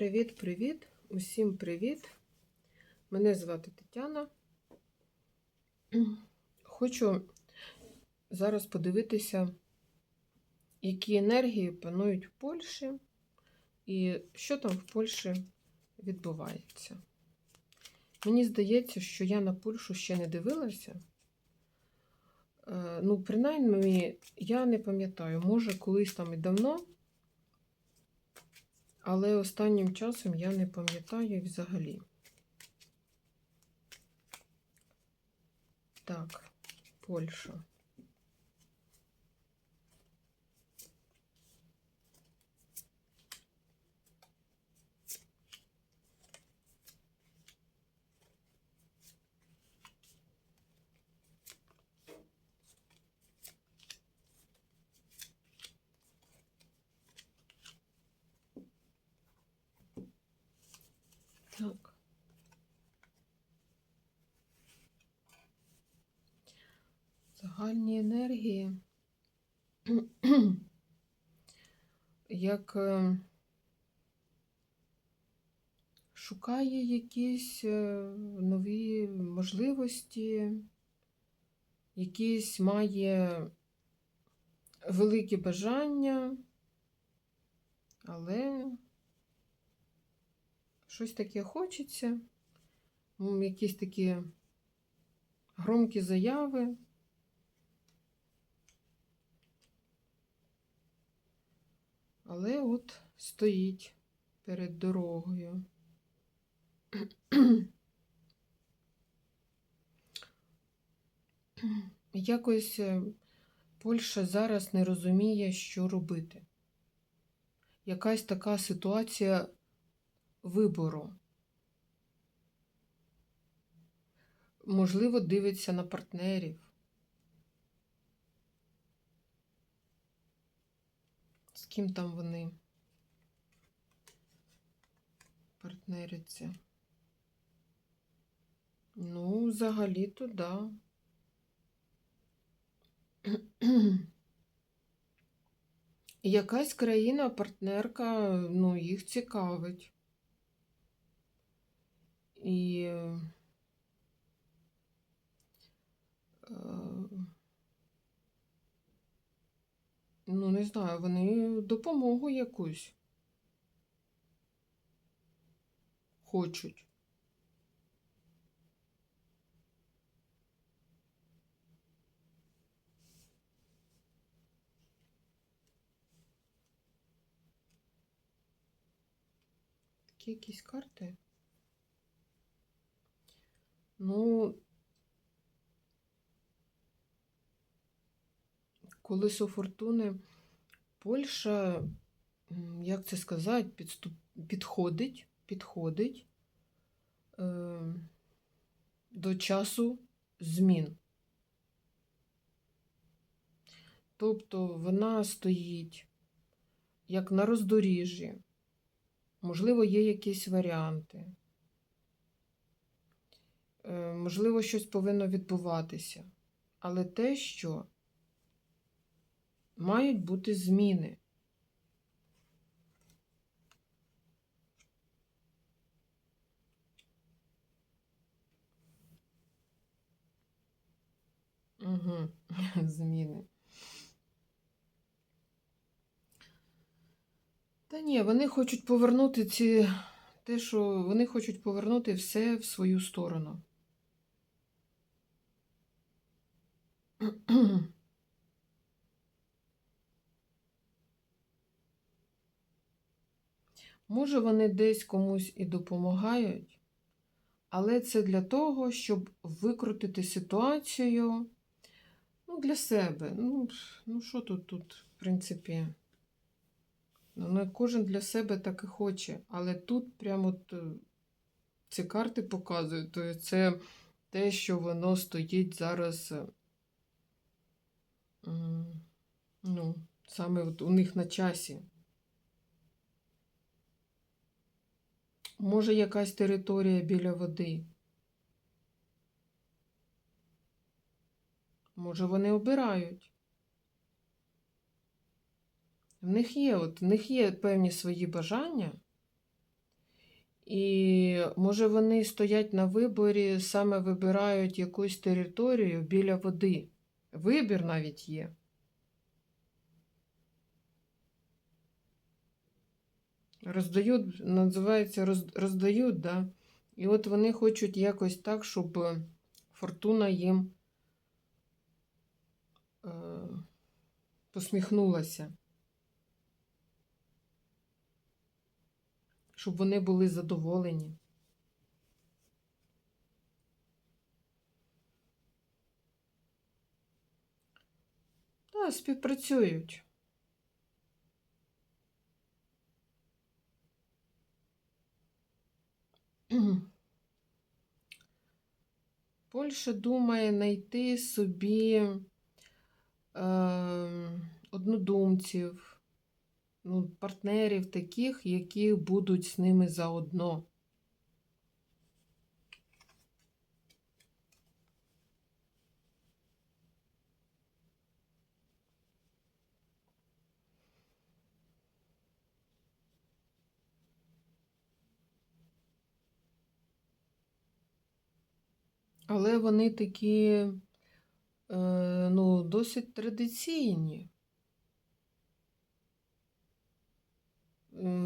Привіт-привіт! Усім привіт! Мене звати Тетяна. Хочу зараз подивитися, які енергії панують в Польщі і що там в Польщі відбувається. Мені здається, що я на Польщу ще не дивилася. Е, Ну, принаймні, я не пам'ятаю, може, колись там і давно. Але останнім часом я не пам'ятаю взагалі. Так, Польща. Так. Загальні енергії. Як е, шукає якісь е, нові можливості, якісь має великі бажання, але щось таке хочеться, якісь такі громкі заяви. Але от стоїть перед дорогою. Якось е, Польща зараз не розуміє, що робити. Якась така ситуація вибору. Можливо, дивиться на партнерів. З ким там вони партнеряться? Ну, взагалі-то, да. Якась країна-партнерка, ну, їх цікавить. І е, ну, не знаю, вони допомогу якусь хочуть. Такі якісь карти. Ну, колесо фортуни Польща, як це сказати, підступ... підходить, підходить е... до часу змін. Тобто вона стоїть як на роздоріжжі. Можливо, є якісь варіанти. Е, Можливо, щось повинно відбуватися. Але те, що мають бути зміни. Угу. Зміни. Та ні, вони хочуть повернути ці те, що вони хочуть повернути все в свою сторону. Може, вони десь комусь і допомагають, але це для того, щоб викрутити ситуацію ну, для себе. Ну, ну що тут, тут, в принципі, ну, кожен для себе так і хоче. Але тут прямо е, ці карти показують, то це те, що воно стоїть зараз. е, Ну, саме от у них на часі. Може, якась територія біля води. Може, вони обирають. В них є, от, в них є певні свої бажання, І може вони стоять на виборі, саме вибирають якусь територію біля води. Вибір навіть є. Роздають, називається роз, роздають, да? І от вони хочуть якось так, щоб фортуна їм е, посміхнулася. Щоб вони були задоволені. Так, співпрацюють. Польща думає знайти собі е, однодумців, ну, партнерів таких, які будуть з ними заодно. Але вони такі, е, ну, досить традиційні.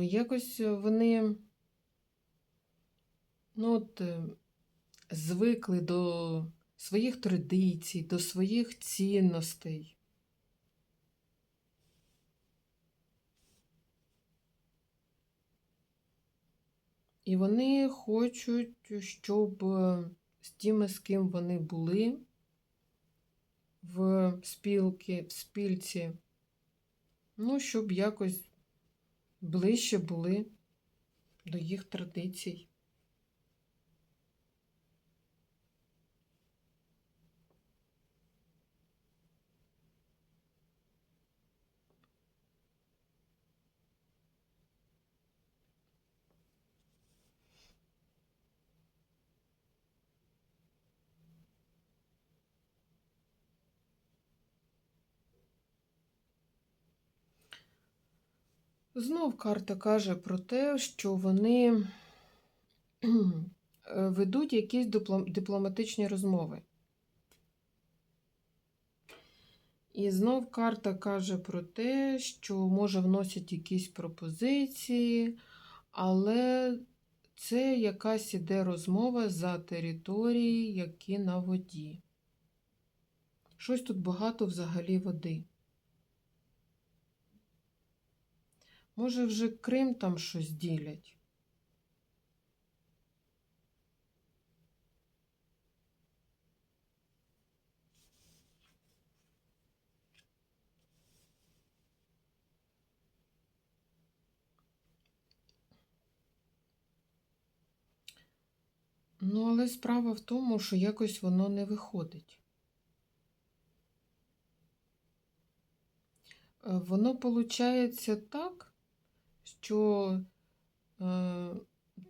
Якось вони, ну, от, е, звикли до своїх традицій, до своїх цінностей. І вони хочуть, щоб е, з тими, з ким вони були в спілки, в спільці, ну, щоб якось ближче були до їх традицій. Знов карта каже про те, що вони ведуть якісь диплом- дипломатичні розмови. І знов карта каже про те, що може вносять якісь пропозиції, але це якась іде розмова за території, які на воді. Щось тут багато взагалі води. Може, вже Крим там щось ділять? Ну, але справа в тому, що якось воно не виходить. Е, Воно виходить так, що е,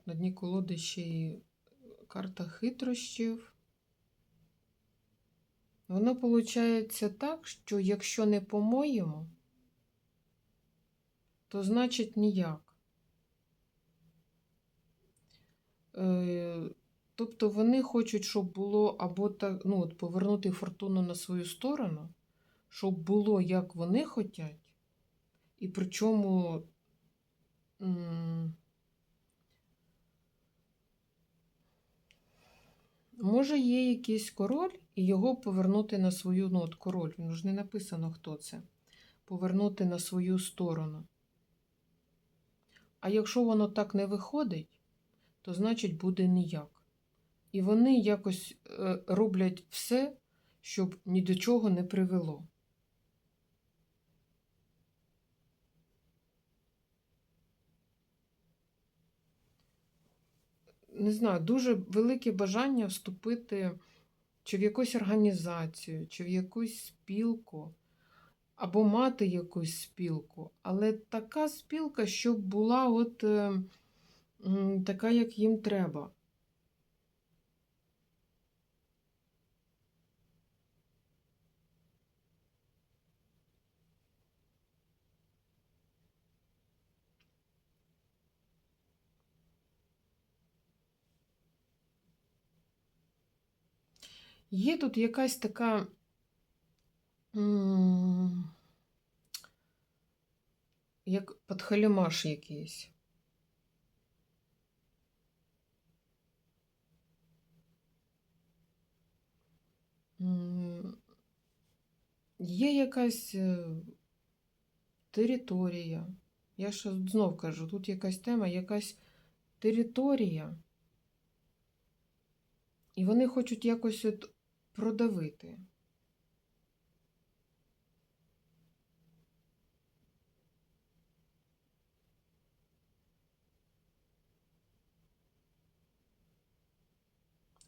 на дні колоди ще й карта хитрощів. Воно виходить так, що якщо не по-моєму, то значить ніяк. Е, Тобто вони хочуть, щоб було або так, ну, от повернути фортуну на свою сторону, щоб було, як вони хочуть, і причому може є якийсь король, і його повернути на свою, ну, король, ну ж не написано, хто це, повернути на свою сторону. А якщо воно так не виходить, то значить буде ніяк. І вони якось е, роблять все, щоб ні до чого не привело. Не знаю, дуже велике бажання вступити чи в якусь організацію, чи в якусь спілку, або мати якусь спілку. Але така спілка, щоб була от е, така, як їм треба. Є тут якась така. Як подхалімаш якийсь. Є якась е, територія. Я ж знов кажу, тут якась тема, якась територія. І вони хочуть якось от продавити.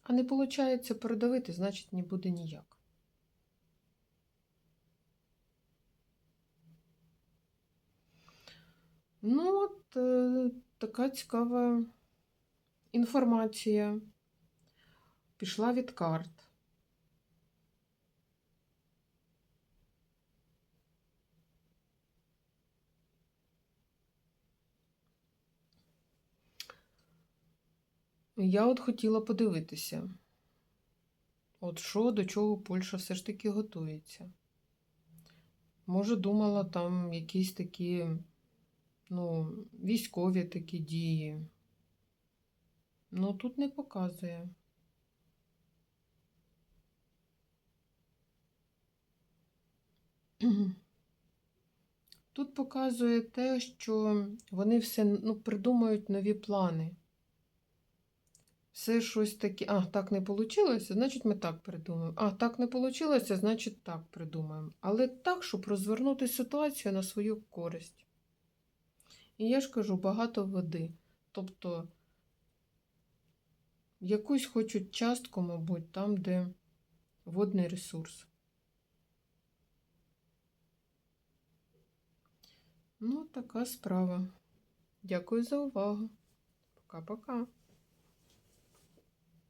А не виходить продавити, значить не буде ніяк. Ну, от е, така цікава інформація пішла від карт. Я от хотіла подивитися, от що до чого Польща все ж таки готується. Може, думала там якісь такі, ну, військові такі дії. Ну, тут не показує. Тут показує те, що вони все ну, придумають нові плани. Все щось таке. А, так не вийшло, значить ми так придумаємо. А, так не вийшло, значить так придумаємо. Але так, щоб розвернути ситуацію на свою користь. І я ж кажу, багато води. Тобто якусь хочуть частку, мабуть, там, де водний ресурс. Ну, така справа. Дякую за увагу. Пока-пока.